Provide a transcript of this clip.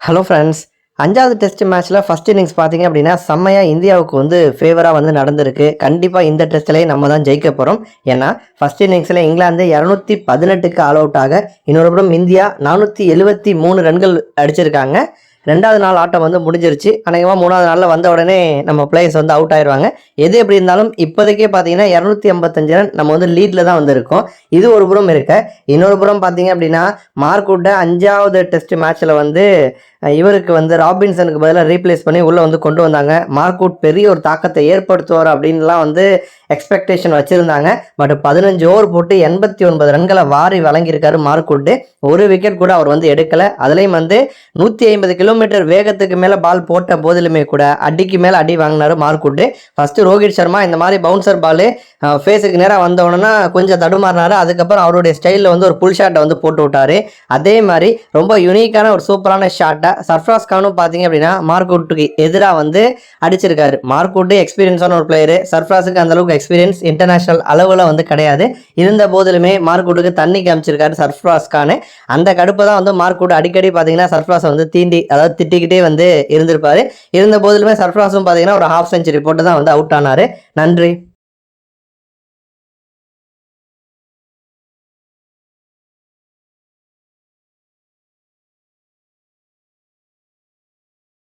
Hello friends அஞ்சாவது test மேட்ச்சில் first innings பார்த்தீங்க அப்படின்னா செம்மையாக இந்தியாவுக்கு வந்து ஃபேவராக வந்து நடந்திருக்கு. கண்டிப்பாக இந்த டெஸ்ட்லேயே நம்ம தான் ஜெயிக்க போகிறோம் ஏன்னா ஃபர்ஸ்ட் இன்னிங்ஸில் இங்கிலாந்து இரநூத்தி பதினெட்டுக்கு ஆல் அவுட் ஆக இன்னொரு புறம் இந்தியா நானூற்றி எழுபத்தி மூணு ரன்கள் அடிச்சிருக்காங்க. ரெண்டாவது நாள் ஆட்டம் வந்து முடிஞ்சிருச்சு. அநேகமாக மூணாவது நாளில் வந்த உடனே நம்ம பிளேயர்ஸ் வந்து அவுட் ஆயிடுவாங்க எது எப்படி இருந்தாலும் இப்போதைக்கே பார்த்தீங்கன்னா இரநூத்தி ஐம்பத்தஞ்சு ரன் நம்ம வந்து லீடில் தான் வந்திருக்கோம். இது ஒரு புறம் இருக்க. இன்னொரு புறம் பார்த்தீங்க அப்படின்னா மார்க்குட்ட அஞ்சாவது டெஸ்ட் மேட்ச்சில் வந்து இவருக்கு வந்து ராபின்சனுக்கு பதிலாக ரீப்ளேஸ் பண்ணி உள்ளே வந்து கொண்டு வந்தாங்க. மார்க்கவுட் பெரிய ஒரு தாக்கத்தை ஏற்படுத்துவார் அப்படின்லாம் வந்து எக்ஸ்பெக்டேஷன் வச்சுருந்தாங்க. பட் பதினஞ்சு ஓவர் போட்டு எண்பத்தி ஒன்பது ரன்களை வாரி வழங்கியிருக்காரு மார்க்குட்டு ஒரு விக்கெட் கூட அவர் வந்து எடுக்கலை. அதுலேயும் வந்து நூற்றி ஐம்பது கிலோமீட்டர் வேகத்துக்கு மேலே பால் போட்ட போதிலுமே கூட அடிக்கு மேலே அடி வாங்கினாரு மார்க்குட்டு ஃபஸ்ட்டு ரோஹித் சர்மா இந்த மாதிரி பவுன்சர் பால் ஃபேஸுக்கு நேராக வந்தவொடனே கொஞ்சம் தடுமாறினார். அதுக்கப்புறம் அவருடைய ஸ்டைலில் வந்து ஒரு புல் ஷாட்டை வந்து போட்டு விட்டாரு. அதே மாதிரி ரொம்ப யூனிக்கான ஒரு சூப்பரான ஷாட்டை சர்ஃப்ராஸ் கானும் பார்த்தீங்க அப்படின்னா மார்க்குட்டுக்கு எதிராக வந்து அடிச்சிருக்காரு. மார்க்குட்டு எக்ஸ்பீரியன்ஸான ஒரு பிளேயரு சர்ஃப்ராஸுக்கு அந்தளவுக்கு எக்ஸ்பீரியன்ஸ் இன்டர்நேஷனல் அளவில் வந்து கிடையாது. இருந்த போதிலுமே மார்க்குட்டுக்கு தண்ணி காமிச்சிருக்காரு சர்ஃப்ராஸ் கானு. அந்த கடுப்பு தான் வந்து மார்க்குட் அடிக்கடி பார்த்தீங்கன்னா சர்ஃப்ராஸை வந்து தீண்டி அதாவது திட்டிக்கிட்டே வந்து இருந்திருப்பார். இருந்த போதிலுமே சர்ஃப்ராஸும் பார்த்தீங்கன்னா ஒரு ஹாஃப் செஞ்சுரி போட்டு தான் வந்து அவுட் ஆனாரு. நன்றி.